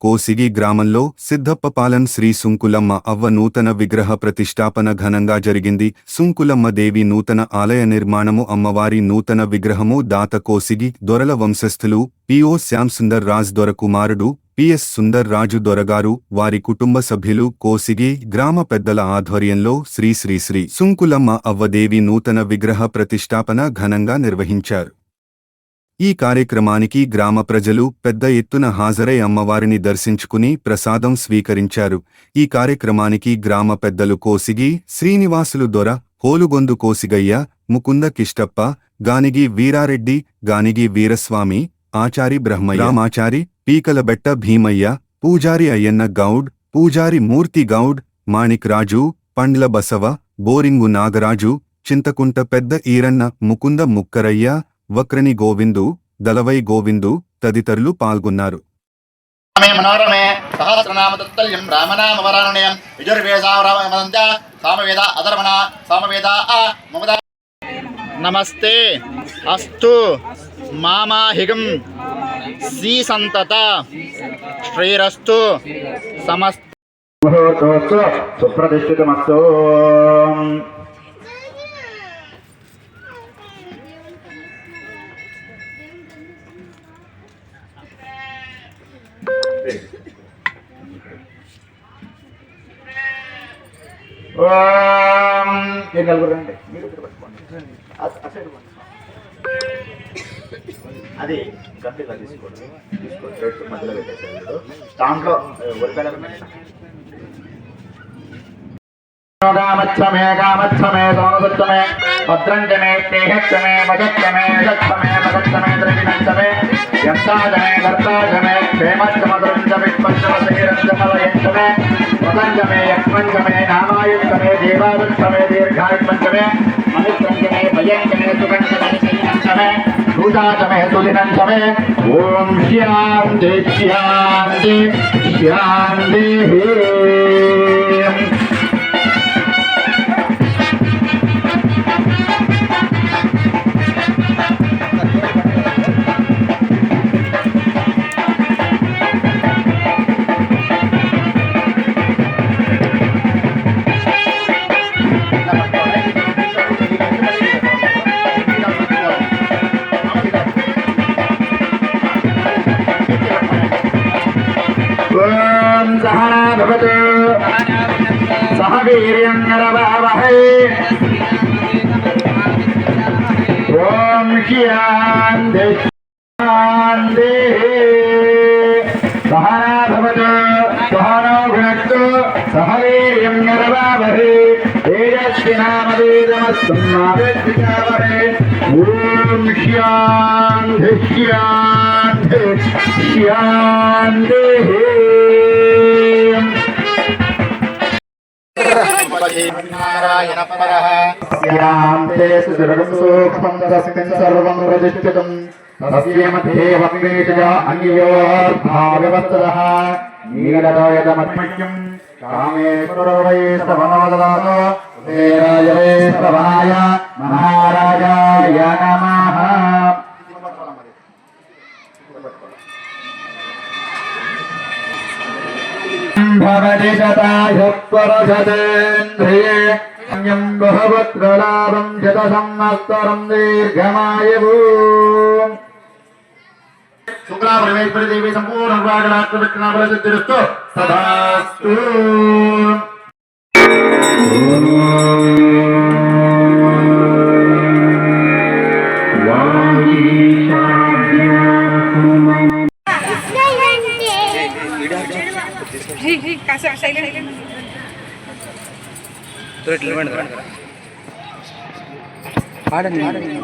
కోసిగి గ్రామంలో సిద్ధప్పపాలెం శ్రీ సుంకులమ్మ అవ్వ నూతన విగ్రహ ప్రతిష్టాపన ఘనంగా జరిగింది. సుంకులమ్మ దేవి నూతన ఆలయ నిర్మాణము అమ్మవారి నూతన విగ్రహము దాత కోసిగి దొరల వంశస్థులు పిఓ శ్యాంసుందర్ రాజ్ దొర కుమారుడు పిఎస్ సుందర్ రాజు దొరగారు. వారి కుటుంబ సభ్యులు కోసిగి గ్రామ పెద్దల ఆధ్వర్యంలో శ్రీ శ్రీ శ్రీ సుంకులమ్మ అవ్వదేవి నూతన విగ్రహ ప్రతిష్టాపన ఘనంగా నిర్వహించారు. ఈ కార్యక్రమానికి గ్రామ ప్రజలు పెద్ద ఎత్తున హాజరై అమ్మవారిని దర్శించుకుని ప్రసాదం స్వీకరించారు. ఈ కార్యక్రమానికి గ్రామ పెద్దలు కోసిగి శ్రీనివాసులు దొర హోలుగొందు కోసిగయ్య ముకుంద కిష్టప్ప గానిగి వీరారెడ్డి గానిగి వీరస్వామి ఆచారి బ్రహ్మయ్య రామాచారి పీకలబెట్ట భీమయ్య పూజారి అయ్యన్న గౌడ్ పూజారి మూర్తి గౌడ్ మాణిక్ రాజు పండ్ల బసవ బోరింగు నాగరాజు చింతకుంట పెద్ద ఈరన్న ముకుంద ముక్కరయ్య వక్రని గోవిందు దలవై గోవిందు తదితరులు పాల్గొన్నారు. రామే మనోరమే సహస్రనామ తత్తల్యం రామనామ వరాణయం యజుర్వేదావరామంత సామవేద అధర్మణ సామవేద ఆ మమద. నమస్తే అస్తు మామాహిగం శ్రీ సంతత శ్రీరస్తు సమస్త సుప్రతిష్ఠితమస్తు. మీరు నలుగురు రండి మీరు ఇక్కడ పట్టుకోండి అ- అటు సైడ్ పోండి. అది గంటగా తీసుకోండి తీసుకోండి మధ్యలో పెట్టేసారు దాంట్లో ఉరకాయలు కామచ్చమే కామచ్చమే సోమసత్తమే భద్రంచమే తేహచ్చమే మగచ్చమే యశచ్చమే మగచ్చమే ద్రవిణచ్చమే యత్తాజమే భర్తాజమే క్షేమచ్చమదృంచ మదంచమే యక్ష్మంచమే నామాయుక్తమే దేవాదుష్టమే దీర్ఘాయుష్మంచమే మనుత్రంచమే భయంచమే సుగంచమే శయనంచమే భూతాచమే సుదినంచమే ఓం శాంతి శాంతి శాంతి ఓం సహనా భవతు సహ వీర్యం నరవావహై ఓం శాంతి శాంతి సహనా భవతు సహనో భునక్తు సహ వీర్యం నరవావహై తేజస్వినామవేదమస్తు నావేద్విషావహై ఓం శాంతి శాంతి శాంతి నారాయణ పరః శ్యాం తే సుదృఢం సూక్ష్మం తస్మిన్ సర్వం ప్రతిష్ఠితం. తస్య మధ్యే వక్రీషయ అన్యోర్భావ్యవత్సరः నీలలోయదమత్మహ్యం కామేశ్వరో వై శ్రవణోదదాతో. రాజవే శ్రవణాయ భవతి శతాహ్యపరసతేంద్రియే యం బహవత్రలాభం శత సంవత్సరం దీర్ఘమాయూ శుక్లా పరమేశ్వరి దేవి సంపూర్ణ భాగలాత్మకృష్ణాబలసి తెలుస్తూ సదాస్తూ ఆడండి ఆడండి